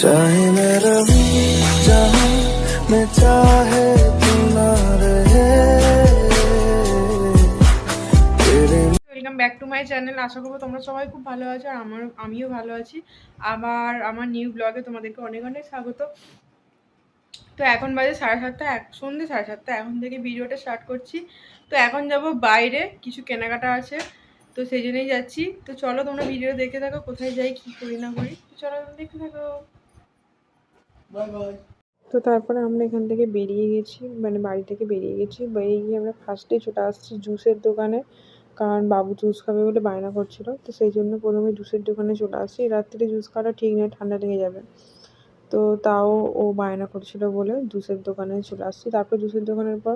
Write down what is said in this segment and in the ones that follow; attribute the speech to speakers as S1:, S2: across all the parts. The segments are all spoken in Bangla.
S1: चाहे मैं रहूं जहां मैं चाहे तू ना रहे तेरे
S2: welcome back to my channel আশা করবো তোমরা সবাই খুব ভালো আছো আর আমার আমিও ভালো আছি আবার আমার নিউ ব্লগে তোমাদেরকে অনেক অনেক স্বাগত তো এখন বাজে সাড়ে সাতটা এক সন্ধ্যে সাড়ে সাতটা এখন থেকে ভিডিওটা স্টার্ট করছি তো এখন যাব বাইরে কিছু কেনাকাটা আছে তো সেই জন্যই যাচ্ছি তো চলো তোমরা ভিডিও দেখে থাকো কোথায় যাই কী করি না করি তো চলো দেখতে থাকো তো তারপরে আমরা এখান থেকে বেরিয়ে গেছি মানে বাড়ি থেকে বেরিয়ে গেছি। বেরিয়ে গিয়ে আমরা ফার্স্টে চলে আসছি জুসের দোকানে, কারণ বাবু জুস খাবে বলে বায়না করছিল। তো সেই জন্য প্রথমে জুসের দোকানে চলে আসছি। রাত্রিরে জুস খাওয়াটা ঠিক নয়, ঠান্ডা লেগে যাবে। তো তাও ও বায়না করছিল বলে জুসের দোকানে চলে আসছি। তারপর জুসের দোকানের পর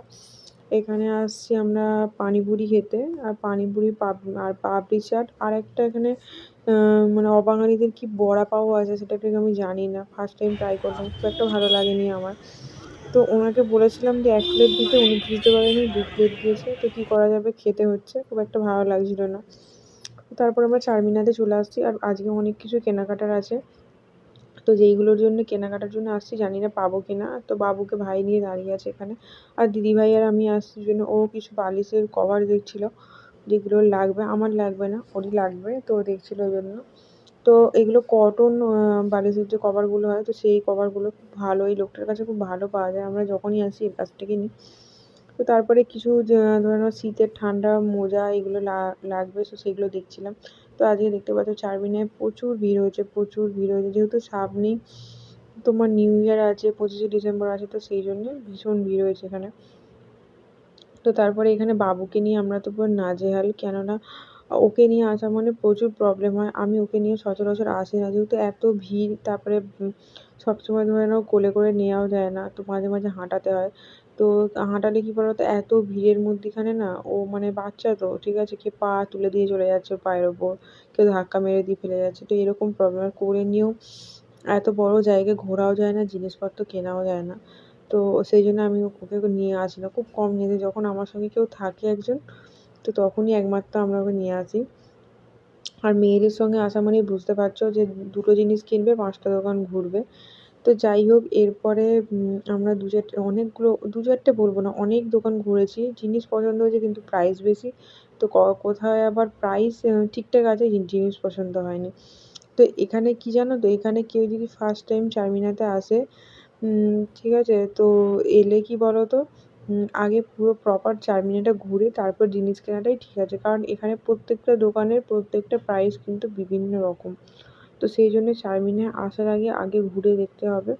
S2: এখানে আসছি আমরা পানিপুরি খেতে। আর পানিপুরি পাপ আর পাপড়ি চাট। আর একটা এখানে মানে অবাঙালিদের কি বড়া পাও আছে সেটা ঠিক আমি জানি না। ফার্স্ট টাইম ট্রাই করলাম খুব একটা ভালো লাগেনি আমার। তো ওনাকে বলেছিলাম যে এক প্লেট দিতে, উনি দিতে পারেনি, দু প্লেট দিয়েছে। তো কী করা যাবে, খেতে হচ্ছে, খুব একটা ভালো লাগছিল না। তারপর আমরা চারমিনাতে চলে আসছি, আর আজকে অনেক কিছু কেনাকাটার আছে। তো যেইগুলোর জন্য কেনাকাটার জন্য আসছি, জানি না পাবো কি না। তো বাবুকে ভাই নিয়ে দাঁড়িয়ে আছে এখানে। আর দিদিভাই আর আমি আসছি জন্য ও কিছু বালিশের কভার দেখছিল। যেগুলো লাগবে, আমার লাগবে না, ওরই লাগবে, তো দেখছিল ওই জন্য। তো এগুলো কটন বালিশের যে কভারগুলো হয়, তো সেই কভারগুলো খুব ভালো, এই লোকটার কাছে খুব ভালো পাওয়া যায়। আমরা যখনই আসি, এর কাছ থেকে নিই। তো তারপরে কিছু ধরে নাও শীতের ঠান্ডা, মোজা এগুলো লাগবে, তো সেগুলো দেখছিলাম। তো আজকে দেখতে পাচ্ছ চারমিনায় প্রচুর ভিড় হয়েছে, প্রচুর ভিড় হয়েছে। যেহেতু সামনেই তোমার নিউ ইয়ার আছে, পঁচিশে ডিসেম্বর আছে, তো সেই জন্য ভীষণ ভিড় হয়েছে এখানে। তো তারপরে এখানে বাবুকে নিয়ে আমরা তো পুরো নাজেহাল। কেননা ওকে নিয়ে আসা মানে প্রচুর প্রবলেম হয়। আমি ওকে নিয়ে সচরাচর আসি না। যেহেতু এত ভিড়, তারপরে সবসময় ধরে নাও কোলে করে নেওয়াও যায় না। তো মাঝে মাঝে হাঁটাতে হয়। তো হাঁটালে কী বলো তো এত ভিড়ের মধ্যেখানে না, ও মানে বাচ্চা তো, ঠিক আছে? কে পা তুলে দিয়ে চলে যাচ্ছে পায়ের ওপর। কেউ ধাক্কা মেরে দিয়ে ফেলে যাচ্ছে। তো এরকম প্রবলেম কোলে নিয়েও এত বড় জায়গায় ঘোরাও যায় না, জিনিসপত্র কেনাও যায় না। তো সেই জন্য আমি ওকে নিয়ে আসি না খুব কম নিয়ে যাই যখন আমার সঙ্গে কেউ থাকে একজন, তো তখনই একমাত্র আমরা ওকে নিয়ে আসি। আর মেয়েদের সঙ্গে আসা মানেই বুঝতে পারছ যে দুটো জিনিস কিনবে, পাঁচটা দোকান ঘুরবে। তো যাই হোক, এরপরে আমরা দু চারটে, অনেকগুলো, দু চারটে বলব না, অনেক দোকান ঘুরেছি। জিনিস পছন্দ হয়েছে কিন্তু প্রাইস বেশি। তো কোথায় আবার প্রাইস ঠিকঠাক আছে জিন- জিনিস পছন্দ হয়নি। তো এখানে কি জানো তো, এখানে কেউ যদি ফার্স্ট টাইম চারমিনাতে আসে ঠিক আছে, তো এলে কি বলো তো আগে পুরো প্রপার চারমিনাটা ঘুরে তারপর জিনিস কেনাটাই ঠিক আছে। কারণ এখানে প্রত্যেকটা দোকানের প্রত্যেকটা প্রাইস কিন্তু বিভিন্ন রকম। তো সেই জন্য চারমিনায় আসার আগে আগে ঘুরে দেখতে হবে।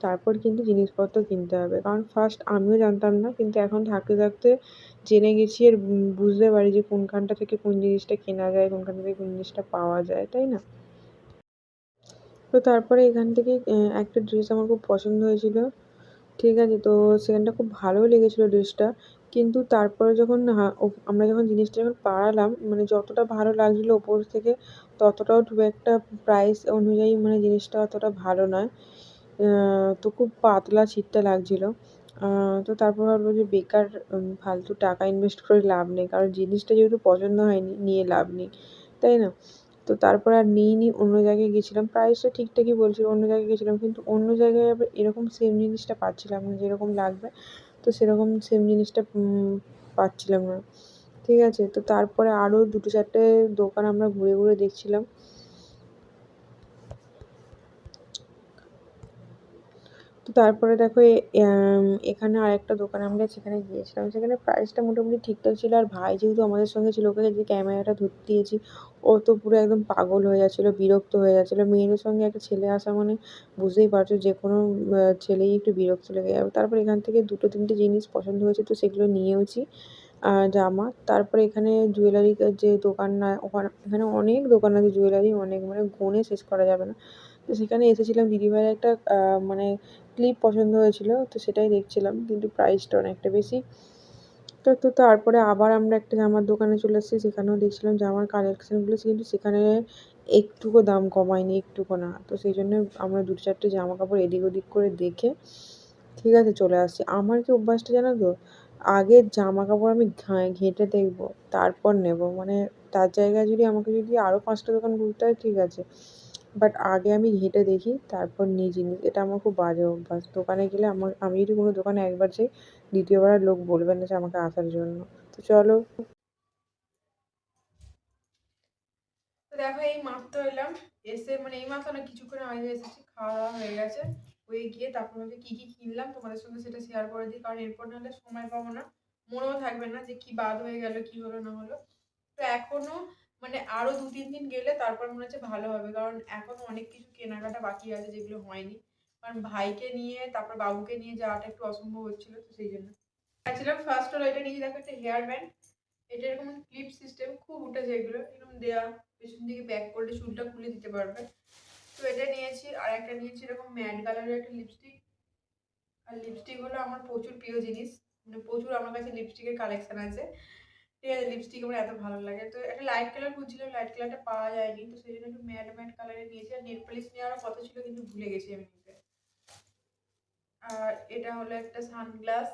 S2: তারপর কিন্তু জিনিসপত্র কিনতে হবে। কারণ ফার্স্ট আমিও জানতাম না, কিন্তু এখন থাকতে থাকতে জেনে গেছি আর বুঝতে পারি যে কোনখানটা থেকে কোন জিনিসটা কেনা যায় কোনখানটা থেকে কোন জিনিসটা পাওয়া যায়, তাই না? তো তারপরে এখান থেকে একটা ড্রেস আমার খুব পছন্দ হয়েছিল। ঠিক আছে, তো সেখানটা খুব ভালোও লেগেছিলো ড্রেসটা কিন্তু তারপরে যখন আমরা যখন জিনিসটা যখন পাড়ালাম মানে যতটা ভালো লাগছিল ওপর থেকে, ততটাও খুব একটা প্রাইস অনুযায়ী মানে জিনিসটা অতটা ভালো নয়। তো খুব পাতলা ছিটটা লাগছিল। তো তারপর ভাবলো যে বেকার ফালতু টাকা ইনভেস্ট করে লাভ নেই, কারণ জিনিসটা যেহেতু পছন্দ হয়নি, নিয়ে লাভ নেই, তাই না? তো তারপর আর নিইনি, অন্য জায়গায় গেছিলাম। প্রাইসটা ঠিকঠাকই বলছিল, অন্য জায়গায় গেছিলাম। কিন্তু অন্য জায়গায় আবার এরকম সেম জিনিসটা পাচ্ছিলাম না, যেরকম লাগবে, তো সেরকম সেম জিনিসটা পাচ্ছিলাম না। ঠিক আছে, তো তারপরে আরও দুটো চারটে দোকান আমরা ঘুরে ঘুরে দেখছিলাম। তো তারপরে দেখো এখানে আর একটা দোকানে আমরা সেখানে গিয়েছিলাম। সেখানে প্রাইসটা মোটামুটি ঠিকঠাক ছিল আর ভাই যেহেতু আমাদের সঙ্গে ছিল, ওকে যে ক্যামেরাটা ধরতে দিয়েছি, ও তো পুরো একদম পাগল হয়ে যাচ্ছিল, বিরক্ত হয়ে যাচ্ছিল। মেয়েদের সঙ্গে একটা ছেলে আসা মানে বুঝতেই পারছ যে কোনো ছেলেই একটু বিরক্ত লেগে যাবে। তারপর এখান থেকে দুটো, তিনটে জিনিস পছন্দ হয়েছে তো সেগুলো নিয়েওছি। জামা। তারপরে এখানে জুয়েলারি যে দোকান না, ওখানে, এখানে অনেক দোকান আছে জুয়েলারি অনেক মানে গুণে শেষ করা যাবে না। তো সেখানে এসেছিলাম, দিদিভাইয়ের একটা মানে ক্লিপ পছন্দ হয়েছিল, তো সেটাই দেখছিলাম, কিন্তু প্রাইসটা অনেকটা বেশি। তো তো তারপরে আবার আমরা একটা জামার দোকানে চলে এসেছি, সেখানেও দেখছিলাম জামার কালেকশানগুলো কিন্তু সেখানে একটুকু দাম কমায়নি, একটুকু না। তো সেই জন্য আমরা দু চারটে জামা কাপড় এদিক ওদিক করে দেখে ঠিক আছে, চলে আসছি। আমার কি অভ্যাসটা জানো তো? আগে জামা কাপড় আমি ঘেঁটে দেখব, তারপর নেব। মানে তার জায়গায় যদি আমাকে যদি আরও পাঁচটা দোকান ঘুরতে হয়, ঠিক আছে।
S3: বাট আগে আমি ঘেঁটে দেখি, তারপর নিই জিনিস এটা আমার খুব বাজে অভ্যাস। দোকানে গেলে আমার, আমি যদি কোনো দোকানে একবার যাই, দ্বিতীয়বার আর লোক বলবে না যে আমাকে আসার জন্য। তো চলো।
S2: দেখো, এই মাত্র এলাম। এসে মানে এই মাত্র কিছুক্ষণ আগে এসেছি খাওয়া দাওয়া হয়ে গেছে। হয়ে গিয়ে তারপর আমি কী কী কিনলাম তোমাদের সঙ্গে সেটা শেয়ার করে দিই। কারণ এরপর নাহলে সময় পাবো না। মনেও থাকবে না যে কি বাদ হয়ে গেল, কি হলো, না হলো। তো এখনও মানে আরও দু তিন দিন গেলে তারপর মনে হচ্ছে ভালো হবে। কারণ এখনও অনেক কিছু কেনাকাটা বাকি আছে যেগুলো হয়নি। কারণ ভাইকে নিয়ে, তারপর বাবুকে নিয়ে যাওয়াটা একটু অসম্ভব হচ্ছিল, তো সেই জন্য। গেছিলাম ফার্স্ট হলো এটা নিয়ে দেখো একটা হেয়ার ব্যান্ড এটা এরকম ক্লিপ সিস্টেম খুব উঠেছে এগুলো। এরকম দেয়া, পেছন দিকে ব্যাক করলে চুলটা খুলে দিতে পারবে। তো এটা নিয়েছি, আর একটা নিয়েছি এরকম ম্যাট কালারের একটা লিপস্টিক আর লিপস্টিক হলো আমার প্রচুর প্রিয় জিনিস। মানে প্রচুর আমার কাছে লিপস্টিকের কালেকশন আছে। ঠিক আছে লিপস্টিক আমার এত ভালো লাগে। তো একটা লাইট কালার খুঁজছিলাম লাইট কালারটা পাওয়া যায়নি। তো সেই জন্য একটু ম্যাট ম্যাট কালারের নিয়েছি। আর নেল পলিশ নেওয়ারও কথা ছিল, কিন্তু ভুলে গেছি আমি নিতে আর এটা হলো একটা সানগ্লাস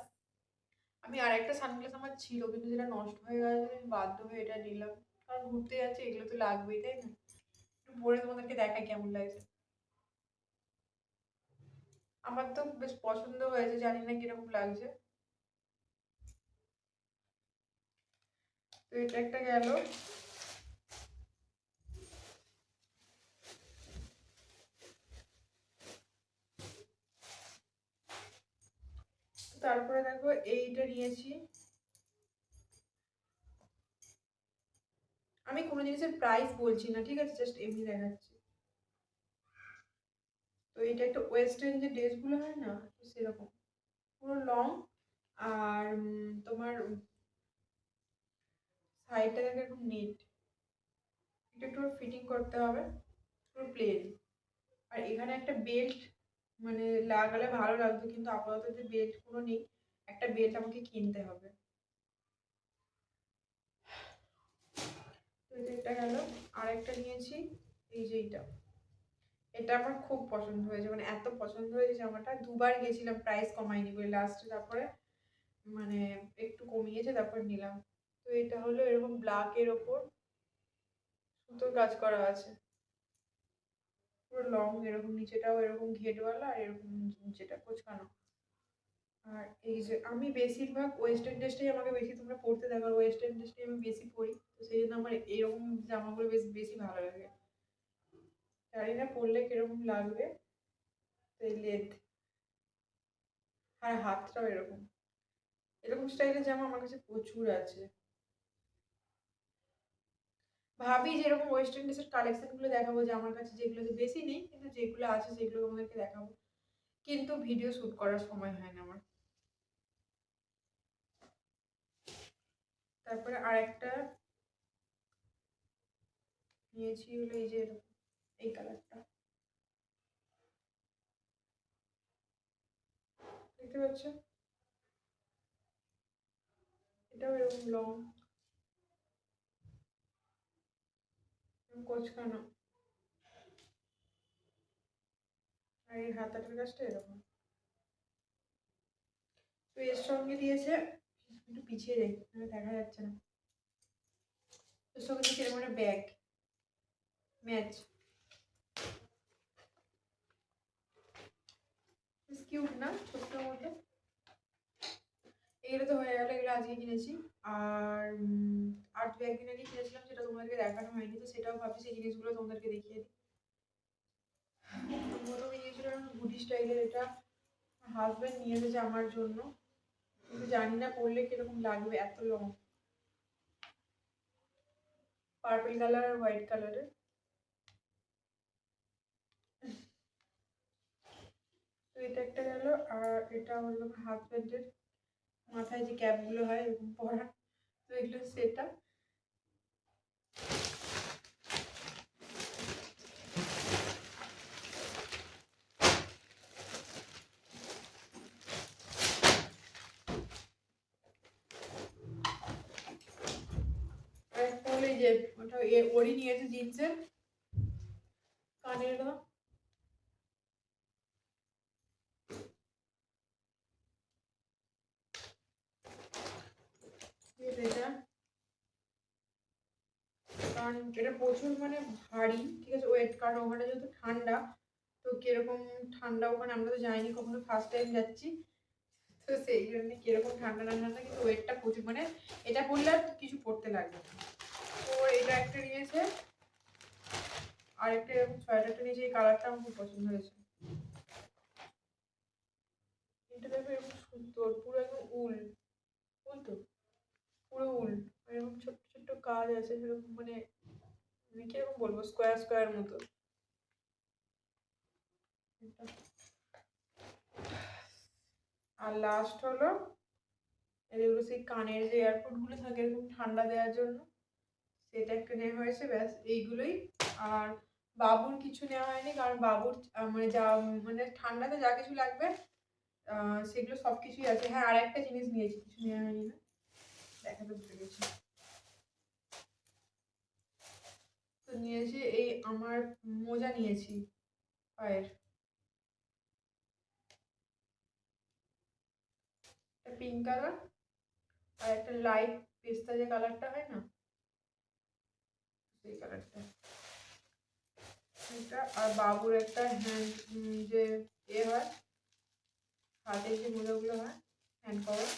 S2: আমি আর একটা সানগ্লাস আমার ছিল, কিন্তু যেটা নষ্ট হয়ে গেছে, আমি বাধ্য হয়ে এটা নিলাম। কারণ ঘুরতে যাচ্ছে, এগুলো তো লাগবেই, তাই না? পরে তোমাদেরকে দেখাই কেমন লাগছে। আমার তো বেশ পছন্দ হয়েছে, জানি না কীরকম লাগছে। তো এটা একটা গেল। তারপরে দেখো এইটা নিয়েছি। আমি কোনো জিনিসের প্রাইস বলছি না, ঠিক আছে? জাস্ট এমনি দেখাচ্ছি। তো এটা একটা ওয়েস্টার্ন যে ড্রেসগুলো হয় না সেরকম। পুরো লং আর তোমার সাইডটা দেখে এরকম নেট এটা একটু ফিটিং করতে হবে, পুরো প্লেন আর এখানে একটা বেল্ট মানে লাগালে ভালো লাগতো কিন্তু আপাতত যে বেল্ট কোনো নেই, একটা বেল্ট আমাকে কিনতে হবে। তো এটা গেল। আর একটা নিয়েছি। এই যে এইটা। এটা আমার খুব পছন্দ হয়েছে। মানে এত পছন্দ হয়েছে জামাটা। দুবার গেছিলাম প্রাইস কমাইনি বলে লাস্টে তারপরে মানে একটু কমিয়েছে, তারপর নিলাম। তো এটা হলো এরকম ব্ল্যাকের ওপর। সুতোর কাজ করা আছে। পুরো লং এরকম নিচেটাও এরকম ঘেটওয়ালা আর এরকম নিচেটা কোচকানো। আর এই যে আমি বেশিরভাগ ওয়েস্টার্ন ড্রেসটাই আমাকে বেশি তোমরা পরতে দেখো ওয়েস্টার্ন ড্রেসটাই আমি বেশি পরি তো সেই জন্য আমার এরকম জামাগুলো বেশ, বেশি ভালো লাগে। জানি না পরলে কীরকম লাগবে? তো লেন্থ আর হাতটাও এরকম। এরকম স্টাইলের জামা আমার কাছে প্রচুর আছে। ভাবি যে এরকম ওয়েস্টার্ন ড্রেসের কালেকশনগুলো দেখাবো, যে আমার কাছে যেগুলো বেশি নেই, কিন্তু যেগুলো আছে সেগুলো তোমাদেরকে দেখাবো। কিন্তু ভিডিও শ্যুট করার সময় হয় না আমার। তারপরে আরেকটা নিয়েছি হলো এই যে এই কালারটা। দেখতে পাচ্ছ এটাও এরকম লং কোচকানো। আর এই হাতাটার কাজটা এরকম। তো এর সঙ্গে দিয়েছে একটু পিছিয়ে যাই দেখা যাচ্ছে না। এর সঙ্গে দিয়েছে এরকম একটা ব্যাগ ম্যাচ কিউট না ছোট্ট মতো? এগুলো তো হয়ে গেল এগুলো আজকে কিনেছি। আর উম, আর দু একদিন আগে কিনেছিলাম সেটা তোমাদেরকে দেখানো হয়নি তো সেটাও ভাবছি সেই জিনিসগুলো তোমাদেরকে দেখিয়ে দিই। প্রথমে নিয়েছিলাম গুডি স্টাইলের এটা হাজব্যান্ড নিয়ে এসেছে আমার জন্য। কিন্তু জানি না পরলে কীরকম লাগবে এত লং পার্পল কালার আর হোয়াইট কালারের তো এটা একটা গেল, আর এটা হলো হাজব্যান্ডের মাথায় যে ক্যাপগুলো হয় এরকম পরা। তো এগুলো সেটা আর একটা হলো এই যে ওটা এ- ওরই নিয়েছে জিন্সের। কানের কারণ এটা প্রচুর মানে ভারী, ঠিক আছে? ওয়েট, কারণ ওখানে যেহেতু ঠান্ডা, তো কীরকম ঠান্ডা ওখানে আমরা তো যাইনি কখনো ফার্স্ট টাইম যাচ্ছি। তো সেই জন্য কীরকম ঠান্ডা না ঠান্ডা কিন্তু ওয়েটটা প্রচুর। মানে এটা পরলে আর কিছু পড়তে লাগবে না। এটা একটা নিয়েছে। আর একটা এরকম কালারটা আমার খুব পছন্দ হয়েছে। এটা দেখো এরকম সুন্দর, পুরো উল পুরো উল, এরকম ছোট্ট ছোট্ট কাজ আছে মানে আমি বলব স্কোয়ার স্কোয়ার মতো। আর লাস্ট হলো, এগুলো সেই কানের যে এয়ারপোর্টগুলো থাকে, এরকম ঠান্ডা দেওয়ার জন্য। সেটা একটা নেওয়া হয়েছে, ব্যাস, এইগুলোই। আর বাবুর কিছু নেওয়া হয়নি, কারণ বাবুর মানে যা মানে ঠান্ডাতে যা কিছু লাগবে সেগুলো সব কিছুই আছে। হ্যাঁ আর একটা জিনিস নিয়েছি, কিছু নেওয়া হয়নি না। দেখাতে ভুলে গেছি। তো নিয়েছি এই আমার মোজা নিয়েছি, পায়ের। পিঙ্ক কালার আর একটা লাইট পেস্তা যে কালারটা হয় না আর বাবুর একটা হ্যান্ড যে এ হয় হাতের যে মোজাগুলো হয় হ্যান্ড কভার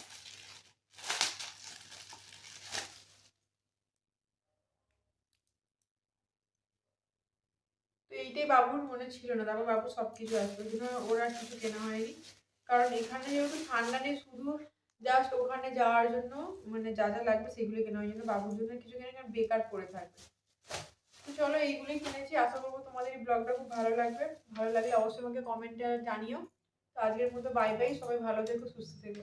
S2: তো এইটাই বাবুর মনে ছিল না, তারপর বাবু সব কিছু আসবে ওই জন্য ওর আর কিছু কেনা হয়নি। কারণ এখানে যেহেতু ঠান্ডা নেই, শুধু জাস্ট ওখানে যাওয়ার জন্য মানে যা যা লাগবে সেগুলো কেনা ওই জন্য বাবুর জন্য কিছু কেনা বেকার পড়ে থাকবে। তো চলো এইগুলোই কিনেছি। আশা করব তোমাদের এই ব্লগটা খুব ভালো লাগবে। ভালো লাগলে অবশ্যই আমাকে কমেন্টে জানিও। তো আজকের মতো বাই বাই সবাই ভালো থেকো, সুস্থ থেকো।